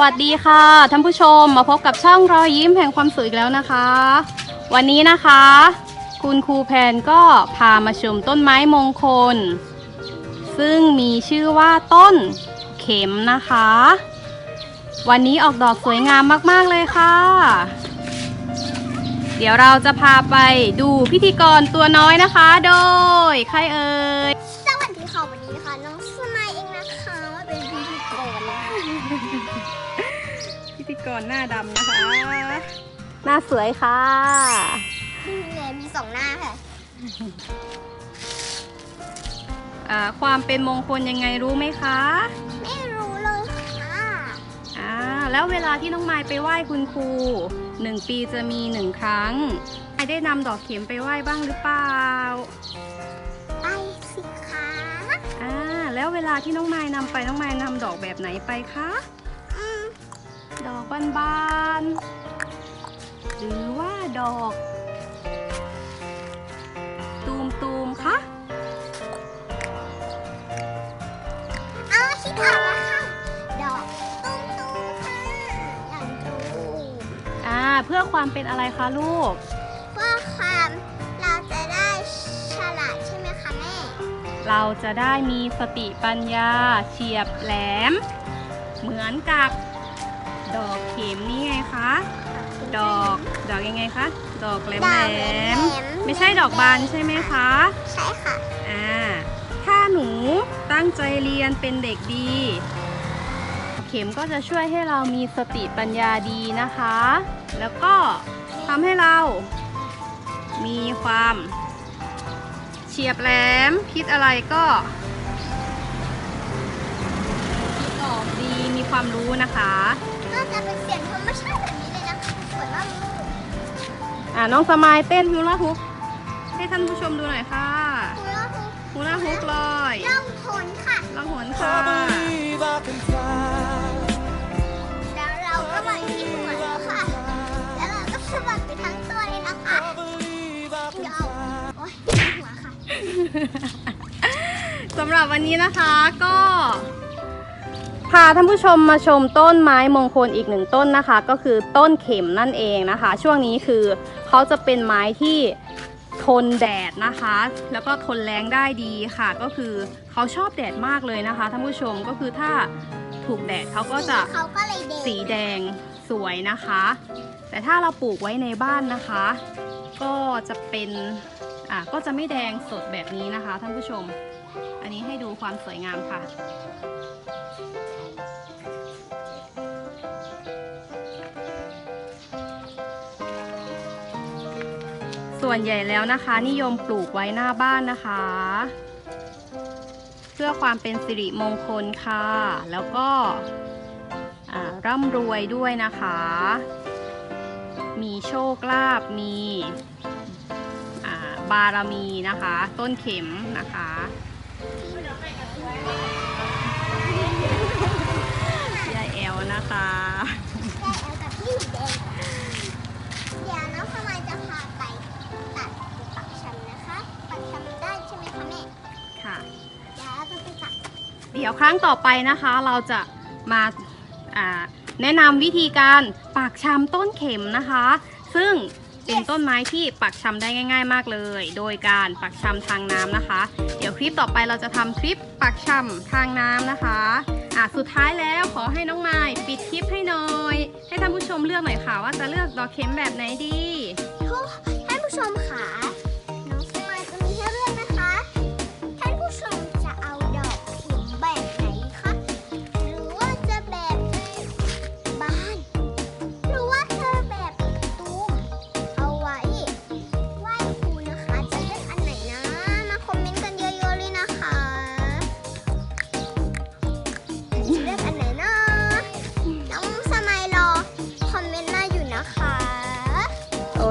วัสดีค่ะท่านผู้ชมมาพบกับช่องรอยยิ้มแห่งความสุขอีกแล้วนะคะ วันนี้นะคะ คุณครูแพนก็พามาชมต้นไม้มงคล ซึ่งมีชื่อว่าต้นเข็มนะคะ วันนี้ออกดอกสวยงามมากๆเลยค่ะ เดี๋ยวเราจะพาไปดูพิธีกรตัวน้อยนะคะ โดยใครเอ่ย พิธีกรหน้าดำนะคะหน้าสวยค่ะนี่ไงมีสองหน้าค่ะอ่าความเป็นมงคลยังไงรู้ไหมคะไม่รู้เลยค่ะอ่าแล้วเวลาที่น้องไม้ไปไหว้คุณครูหนึ่งปีจะมีหนึ่งครั้งไอได้นำดอกเข็มไปไหว้บ้างหรือเปล่า เวลาที่น้องไม้นำไปน้องไม้นำดอกแบบไหนไปคะอืมดอกบานๆหรือว่าดอก ตูมๆคะเอาคิดออกแล้วค่ะดอกตุ้มตุ้มค่ะอย่างดูอ่าเพื่อความเป็นอะไรคะลูก เราจะได้มีสติปัญญาเฉียบแหลม เหมือนกับดอกเข็มนี่ไงคะ ดอกดอกยังไงคะ ดอกแหลมดแหลอกแหลมมไม่ใช่ดอกบานใช่ไหมคะ ใช่ค่ะ อ่า ถ้าหนูตั้งใจเรียนเป็นเด็กดี เข็มก็จะช่วยให้เรามีสติปัญญาดีนะคะ แล้วก็ทำให้เรามีความ เฉียบแหลมคิดอะไรก็คิดออกดีมีความรู้นะคะก็จะเป็นเสียงธรรมชาติแบบนี้เลยนะคะสวยมากเลยอ่าน้องสมายเต้นฮูลาฮุกให้ท่านผู้ชมดูหน่อยค่ะคุณล่าคือฮูลาฮุกเลยล่อง สำหรับวันนี้นะคะก็พาท่านผู้ชมมาชมต้นไม้มงคลอีกหนึ่งต้นนะคะ ก็คือต้นเข็มนั่นเองนะคะ ช่วงนี้คือเขาจะเป็นไม้ที่ทนแดดนะคะ แล้วก็ทนแรงได้ดีค่ะ ก็คือเขาชอบแดดมากเลยนะคะท่านผู้ชมก็คือถ้าถูกแดดเขาก็จะเขาก็เลยเด็กสีแดงสวยนะคะ แต่ถ้าเราปลูกไว้ในบ้านนะคะ ก็จะเป็น อะก็จะไม่แดงสดแบบนี้นะคะท่านผู้ชม อันนี้ให้ดูความสวยงามค่ะส่วนใหญ่แล้วนะคะ นิยมปลูกไว้หน้าบ้านนะคะ เพื่อความเป็นสิริมงคลค่ะ แล้วก็ร่ำรวยด้วยนะคะ มีโชคลาภมี บารมีนะคะ ต้นเข็มนะคะยายแอลนะคะแค่เอากับพี่หนูแดงเดี๋ยวน้องสมัยจะพาไปตัดปักชำนะคะ ปักชำได้ใช่ไหมคะแม่ ค่ะ เดี๋ยวเราจะไปตัดเดี๋ยวครั้งต่อไปนะคะ เราจะมาอ่าแนะนำวิธีการปักชำต้นเข็มนะคะ ซึ่ง เป็นต้นไม้ที่ปักชำได้ง่าย ๆ มากเลย โดยการปักชำทางน้ำนะคะ เดี๋ยวคลิปต่อไปเราจะทำคลิปปักชำทางน้ำนะคะอะสุดท้ายแล้วขอให้น้องไม้ปิดคลิปให้หน่อย ให้ท่านผู้ชมเลือกหน่อยค่ะว่าจะเลือกดอกเข็มแบบไหนดีท่านผู้ชมค่ะ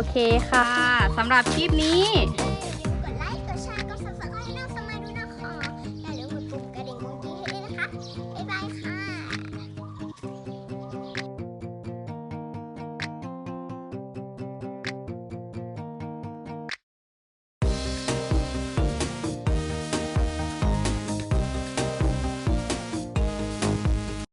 เคะโอเคค่ะสำหรับคลิปนี้